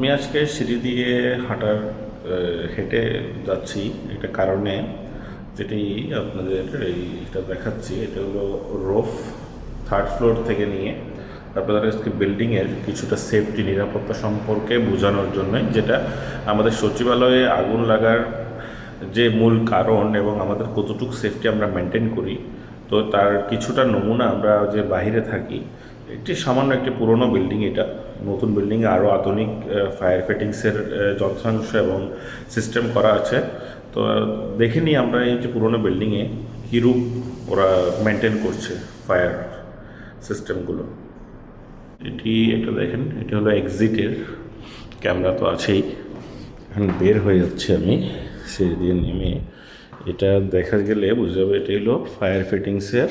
আমি আজকে সিঁড়ি দিয়ে হাঁটার হেঁটে যাচ্ছি। একটা কারণে যেটি আপনাদের এইটা দেখাচ্ছি, এটা হলো রোফ থার্ড ফ্লোর থেকে নিয়ে। আপনাদের আজকে বিল্ডিংয়ের কিছুটা সেফটি, নিরাপত্তা সম্পর্কে বোঝানোর জন্য যেটা আমাদের সচিবালয়ে আগুন লাগার যে মূল কারণ এবং আমাদের কতটুকু সেফটি আমরা মেনটেন করি, তো তার কিছুটা নমুনা আমরা যে বাইরে থাকি একটি সামান্য একটি পুরনো বিল্ডিং এটা। নতুন বিল্ডিংয়ে আরও আধুনিক ফায়ার ফিটিংসের যন্ত্রাংশ এবং সিস্টেম করা আছে। তো, দেখে নিই আমরা এই যে পুরনো বিল্ডিংয়ে কীরূপ ওরা মেনটেন করছে ফায়ার সিস্টেমগুলো এটি এটা দেখেন, এটি হলো এক্সিটের ক্যামেরা তো আছেই। এখন বের হয়ে যাচ্ছে আমি সিঁড়ি দিয়ে নেমে। এটা দেখা গেলে বুঝতে যাবে এটি হলো ফায়ার ফিটিংসের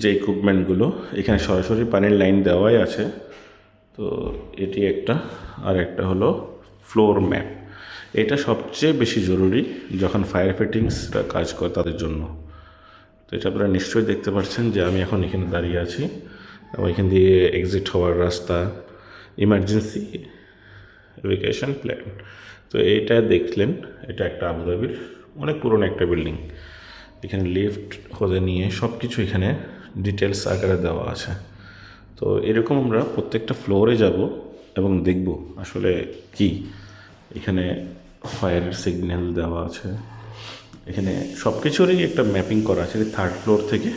যে ইকুইপমেন্টগুলো এখানে সরাসরি পানির লাইন দেওয়াই আছে। তো এটি একটা, আর একটা হলো ফ্লোর ম্যাপ এটা সবচেয়ে বেশি জরুরি যখন ফায়ার ফিটিংসরা কাজ করে তাদের জন্য। তো এটা আপনারা নিশ্চয়ই দেখতে পাচ্ছেন যে আমি এখন এখানে দাঁড়িয়ে আছি। এবং এখান দিয়ে এক্সিট হওয়ার রাস্তা ইমার্জেন্সি এভিকেশন প্ল্যান তো এইটা দেখলেন, এটা একটা আবুধাবির অনেক পুরনো একটা বিল্ডিং এখানে লিফট হতে নিয়ে সব কিছু এখানে ডিটেলস আকারে দেওয়া আছে। তো এরকম আমরা প্রত্যেকটা ফ্লোরে যাব এবং দেখব আসলে কি। এখানে ফায়ারের সিগন্যাল দেওয়া আছে। এখানে সব কিছুরই একটা ম্যাপিং করা আছে থার্ড ফ্লোর থেকে।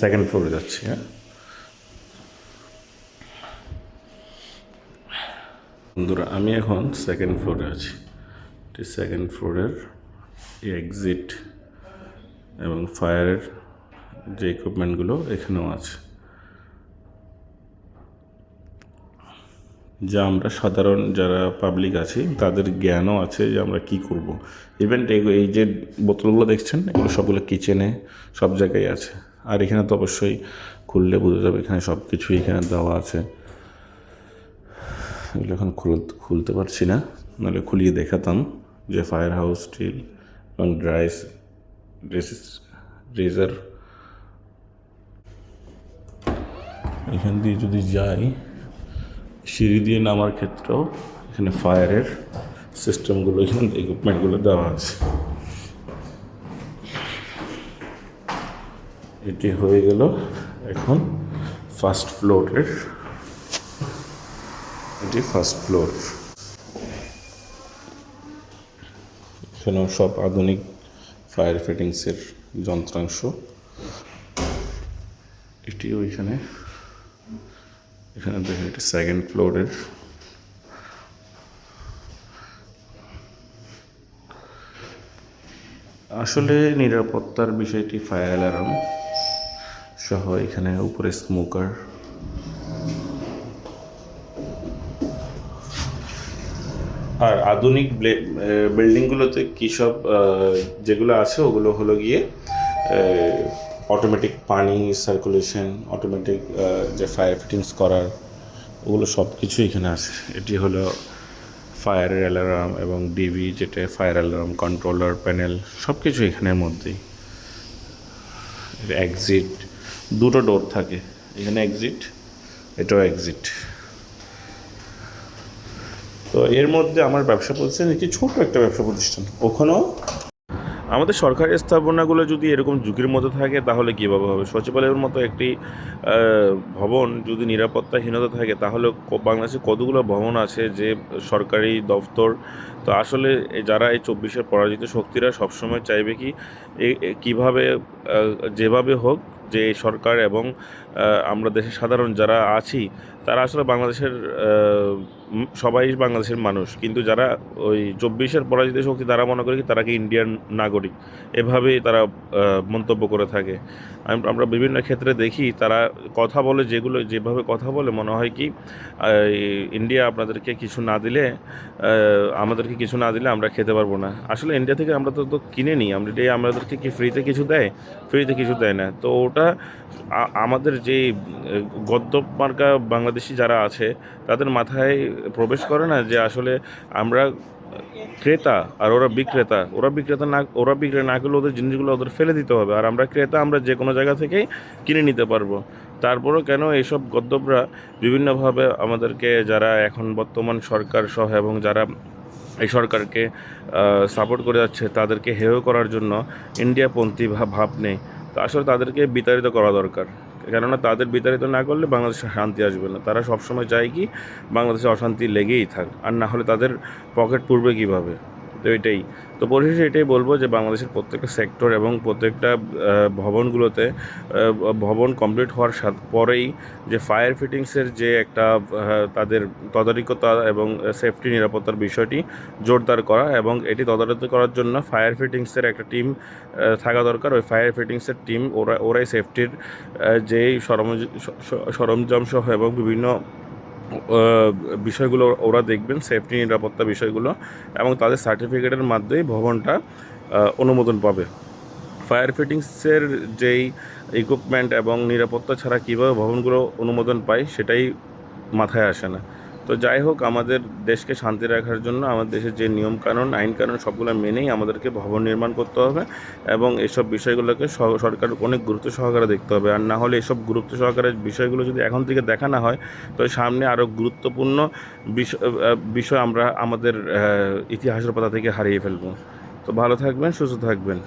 সেকেন্ড ফ্লোরে যাচ্ছি হ্যাঁ। বন্ধুরা, আমি এখন সেকেন্ড ফ্লোরে আছি। সেকেন্ড ফ্লোরের এক্সিট এবং ফায়ারের যে ইকুইপমেন্টগুলো এখানেও আছে। যা আমরা সাধারণ যারা পাবলিক আছি, তাদের জ্ঞানও আছে যে আমরা কি করব। ইভেন এই যে বোতলগুলো দেখছেন, এগুলো সবগুলো কিচেনে সব জায়গায় আছে। আর এখানে তো অবশ্যই খুললে বোঝা যাবে এখানে সব কিছুই এখানে দেওয়া আছে। এগুলো এখন খুলতে পারছি না। নাহলে খুলিয়ে দেখাতাম যে ফায়ার হাউস স্টিল এবং ড্রাইস রেজার এখান দিয়ে যদি যাই, সিঁড়ি দিয়ে নামার ক্ষেত্রেও এখানে ফায়ারের সিস্টেমগুলো, এখানে ইকুইপমেন্টগুলো দেওয়া আছে। এটি হয়ে গেল এখন ফার্স্ট ফ্লোরের এটি ফার্স্ট ফ্লোর এখানেও সব আধুনিক ফায়ার ফিটিংসের যন্ত্রাংশ। এটিও এখানে এখানে দেখেন এটি সেকেন্ড ফ্লোরের আসলে নিরাপত্তার বিষয়টি ফায়ার অ্যালার্ম সহ এখানে উপরে স্মোকার আর আধুনিক বিল্ডিংগুলোতে কী সব যেগুলো আছে, ওগুলো হলো গিয়ে অটোমেটিক পানি সার্কুলেশন অটোমেটিক যে ফায়ার ফিটিংস করার, ওগুলো সব কিছু এখানে আছে। এটি হলো ফায়ারের অ্যালার্ম এবং ডিবি যেটা ফায়ার অ্যালার্ম কন্ট্রোলার প্যানেল সব কিছু এখানের মধ্যেই। এক্সিট দুটো ডোর থাকে। এখানে এক্সিট এটাও এক্সিট তো এর মধ্যে আমার ব্যবসা প্রতিষ্ঠান, একটি ছোট একটা ব্যবসা প্রতিষ্ঠান। ওখানেও আমাদের সরকারি স্থাপনাগুলো যদি এরকম ঝুঁকির মধ্যে থাকে, তাহলে কীভাবে হবে? সচিবালয়ের মতো একটি ভবন যদি নিরাপত্তাহীনতা থাকে, তাহলে বাংলাদেশে কতগুলো ভবন আছে যে সরকারি দপ্তর তো আসলে যারা এই চব্বিশের পরাজিত শক্তিরা সবসময় চাইবে কি কীভাবে যেভাবে হোক যে সরকার এবং আমরা দেশের সাধারণ যারা আছি, তারা আসলে বাংলাদেশের সবাই বাংলাদেশের মানুষ। কিন্তু যারা ওই চব্বিশের পরাজিত শক্তি, তারা মনে করে কি তারা কি ইন্ডিয়ান নাগরিক? এভাবেই তারা মন্তব্য করে থাকে। আমরা বিভিন্ন ক্ষেত্রে দেখি, তারা কথা বলে, যেগুলো, যেভাবে কথা বলে, মনে হয় কি ইন্ডিয়া আপনাদেরকে কিছু না দিলে আমাদেরকে কিছু না দিলে আমরা খেতে পারব না। আসলে ইন্ডিয়া থেকে আমরা তো তো কিনে নিই। আমরা আমাদেরকে কি ফ্রিতে কিছু দেয়? ফ্রিতে কিছু দেয় না। তো ওটা আমাদের যে গদ্য মার্কা বাংলাদেশি যারা আছে, তাদের মাথায় প্রবেশ করে না যে আসলে আমরা ক্রেতা আর ওরা বিক্রেতা। ওরা বিক্রেতা না, ওরা বিক্রেতা না করলে ওদের জিনিসগুলো ওদের ফেলে দিতে হবে। আর আমরা ক্রেতা, আমরা যে কোনো জায়গা থেকেই কিনে নিতে পারব। তারপরেও কেন এইসব গদ্যবরা বিভিন্নভাবে আমাদেরকে যারা এখন বর্তমান সরকার সহ এবং যারা এই সরকারকে সাপোর্ট করে যাচ্ছে, তাদেরকে হেয় করার জন্য ইন্ডিয়াপন্থী ভাব নেই। তো আসলে তাদেরকে বিতাড়িত করা দরকার। কেননা তাদের বিতাড়িত না করলে বাংলাদেশে শান্তি আসবে না। তারা সবসময় চায় কি, বাংলাদেশে অশান্তি লেগেই থাক। আর না হলে তাদের পকেট পূর্বে কীভাবে? তো এটাই। তো পরিশেষে এটাই বলব যে বাংলাদেশের প্রত্যেকটা সেক্টর এবং প্রত্যেকটা ভবনগুলোতে ভবন কমপ্লিট হওয়ার পরেই যে ফায়ার ফিটিংসের যে একটা তাদের তদারকিতা এবং সেফটি নিরাপত্তার বিষয়টি জোরদার করা এবং এটি তদারকি করার জন্য ফায়ার ফিটিংসের একটা টিম থাকা দরকার। ওই ফায়ার ফিটিংসের টিম ওরা, ওরাই সেফটির যেই সরঞ্জ- স- স- সরঞ্জাম সহ এবং বিভিন্ন বিষয়গুলো ওরা দেখবেন সেফটি নিরাপত্তা বিষয়গুলো এবং তাদের সার্টিফিকেটের মাধ্যমেই ভবনটা অনুমোদন পাবে। ফায়ার ফিটিংসের যেই ইকুইপমেন্ট এবং নিরাপত্তা ছাড়া কীভাবে ভবনগুলো অনুমোদন পায়, সেটাই মাথায় আসে না। তো যাই হোক, আমাদের দেশকে শান্তি রাখার জন্য আমাদের দেশের যে নিয়মকানুন আইন কানুন সবগুলো মেনেই আমাদেরকে ভবন নির্মাণ করতে হবে এবং এসব বিষয়গুলোকে সরকার অনেক গুরুত্ব সহকারে দেখতে হবে। আর না হলে এসব গুরুত্ব সহকারে বিষয়গুলো যদি এখন থেকে দেখা না হয়, তো সামনে আরও গুরুত্বপূর্ণ বিষয় আমরা আমাদের ইতিহাসের পাতা থেকে হারিয়ে ফেলব। তো ভালো থাকবেন, সুস্থ থাকবেন।